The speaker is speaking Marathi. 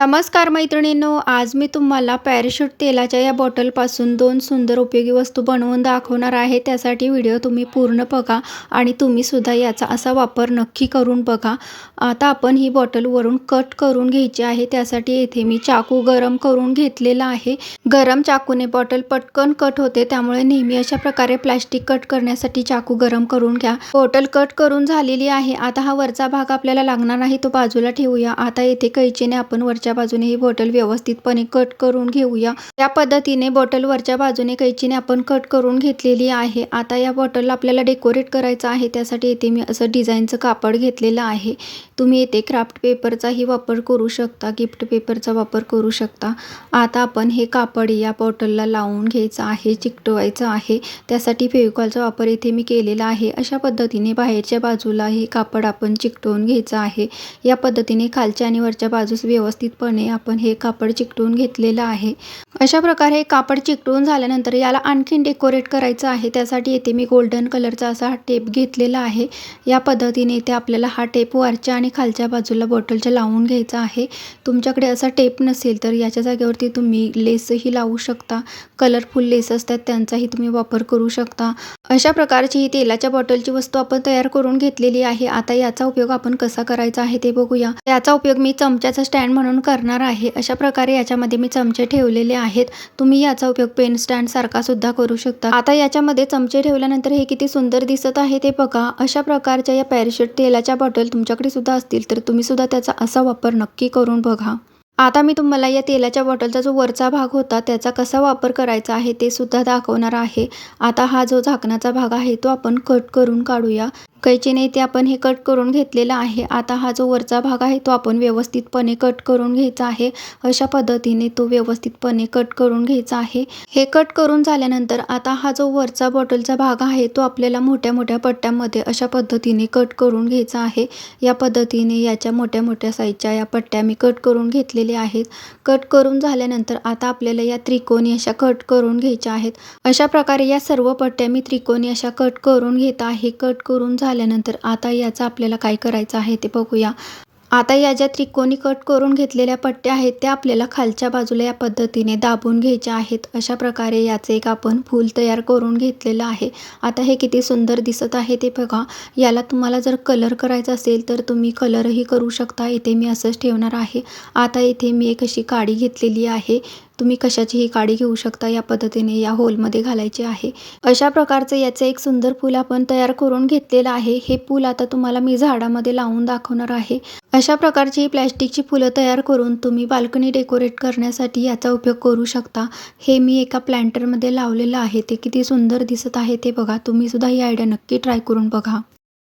नमस्कार मैत्रिणींनो आज मी तुम्हाला पॅराशूट तेलाच्या या बॉटलपासून दोन सुंदर उपयोगी वस्तू बनवून दाखवणार आहे. त्यासाठी व्हिडिओ तुम्ही पूर्ण बघा आणि तुम्हीसुद्धा याचा असा वापर नक्की करून बघा. आता आपण ही बॉटल वरून कट करून घ्यायची आहे. त्यासाठी येथे मी चाकू गरम करून घेतलेला आहे. गरम चाकूने बॉटल पटकन कट होते. त्यामुळे नेहमी अशा प्रकारे प्लॅस्टिक कट करण्यासाठी चाकू गरम करून घ्या. बॉटल कट करून झालेली आहे. आता हा वरचा भाग आपल्याला लागणार नाही तो बाजूला ठेवूया. आता येथे कैचीने आपण वरच्या बाजूने ही बॉटल व्यवस्थितपणे कट करून घेऊया. या पद्धतीने बॉटल वरच्या बाजूने कैचीने आपण कट करून घेतलेली आहे. आता या बॉटलला आपल्याला डेकोरेट करायचं आहे. त्यासाठी येथे मी असं डिझाईनचं कापड घेतलेलं आहे. तुम्ही येथे क्राफ्ट पेपरचाही वापर करू शकता गिफ्ट पेपरचा वापर करू शकता. आता आपण हे कापड या बॉटलला लावून घ्यायचं आहे चिकटवायचं आहे. त्यासाठी फेविकॉलचा वापर येथे मी केलेला आहे. अशा पद्धतीने बाहेरच्या बाजूला हे कापड आपण चिकटवून घ्यायचं आहे. या पद्धतीने खालच्या आणि वरच्या बाजूस व्यवस्थित व्यवस्थितपणे आपण हे कापड चिकटवून घेतलेलं आहे. अशा प्रकारे हे कापड चिकटवून झाल्यानंतर याला आणखीन डेकोरेट करायचं आहे. त्यासाठी येथे मी गोल्डन कलरचा असा हा टेप घेतलेला आहे. या पद्धतीने इथे आपल्याला हा टेप वरच्या आणि खालच्या बाजूला बॉटलच्या लावून घ्यायचा आहे. तुमच्याकडे असा टेप नसेल तर याच्या जागेवरती तुम्ही लेसही लावू शकता. कलरफुल लेस असतात त्यांचाही तुम्ही वापर करू शकता. अशा प्रकारची ही तेलाच्या बॉटलची वस्तू आपण तयार करून घेतलेली आहे. आता याचा उपयोग आपण कसा करायचा आहे ते बघूया. याचा उपयोग मी चमच्याचा स्टँड म्हणून करणार आहे. अशा प्रकारे याच्यामध्ये मी चमचे ठेवलेले आहेत. तुम्ही याचा उपयोग पेन स्टँड सारखा सुद्धा करू शकता. आता याच्यामध्ये चमचे ठेवल्यानंतर हे किती सुंदर दिसत आहे ते बघा. अशा प्रकारच्या या पॅरेशूट तेलाच्या बॉटल तुमच्याकडे सुद्धा असतील तर तुम्ही सुद्धा त्याचा असा वापर नक्की करून बघा. आता मी तुम्हाला या तेलाच्या बॉटलचा जो वरचा भाग होता त्याचा कसा वापर करायचा आहे ते सुद्धा दाखवणार आहे. आता हा जो झाकणाचा भाग आहे तो आपण कट करून काढूया. कैचीने ते आपण हे कट करून घेतलेलं आहे आता हा जो वरचा भाग आहे तो आपण व्यवस्थितपणे कट करून घ्यायचा आहे अशा पद्धतीने तो व्यवस्थितपणे कट करून घ्यायचा आहे हे कट करून झाल्यानंतर आता हा जो वरचा बॉटलचा भाग आहे तो आपल्याला मोठ्या मोठ्या पट्ट्यांमध्ये अशा पद्धतीने कट करून घ्यायचा आहे या पद्धतीने याच्या मोठ्या मोठ्या साईजच्या या पट्ट्या मी कट करून घेतलेल्या आहेत कट करून झाल्यानंतर आता आपल्याला या त्रिकोणी अशा कट करून घ्यायच्या आहेत अशा प्रकारे या सर्व पट्ट्या मी त्रिकोणी अशा कट करून घेत आहे कट करून झाल्यानंतर आता याचा आपल्याला काय करायचं आहे ते बघूया. आता या ज्या त्रिकोणी कट करून घेतलेल्या पट्ट्या आहेत त्या आपल्याला खालच्या बाजूला या पद्धतीने दाबून घ्यायच्या आहेत. अशा प्रकारे याचे एक आपण फूल तयार करून घेतलेलं आहे. आता हे किती सुंदर दिसत आहे ते बघा. याला तुम्हाला जर कलर करायचा असेल तर तुम्ही कलरही करू शकता. इथे मी असंच ठेवणार आहे. आता इथे मी एक अशी काडी घेतलेली आहे. तुम्ही कशाचीही काडी घेऊ शकता या पद्धतीने या होलमध्ये घालायचे आहे. अशा प्रकारचं याचं एक सुंदर फूल आपण तयार करून घेतलेलं आहे. हे फूल आता तुम्हाला मी झाडामध्ये लावून दाखवणार आहे. अशा प्रकारची प्लॅस्टिकची फुलं तयार करून तुम्ही बाल्कनी डेकोरेट करण्यासाठी याचा उपयोग करू शकता. हे मी एका प्लॅन्टरमध्ये लावलेलं आहे. ते किती सुंदर दिसत आहे ते बघा. तुम्ही सुद्धा ही आयडिया नक्की ट्राय करून बघा.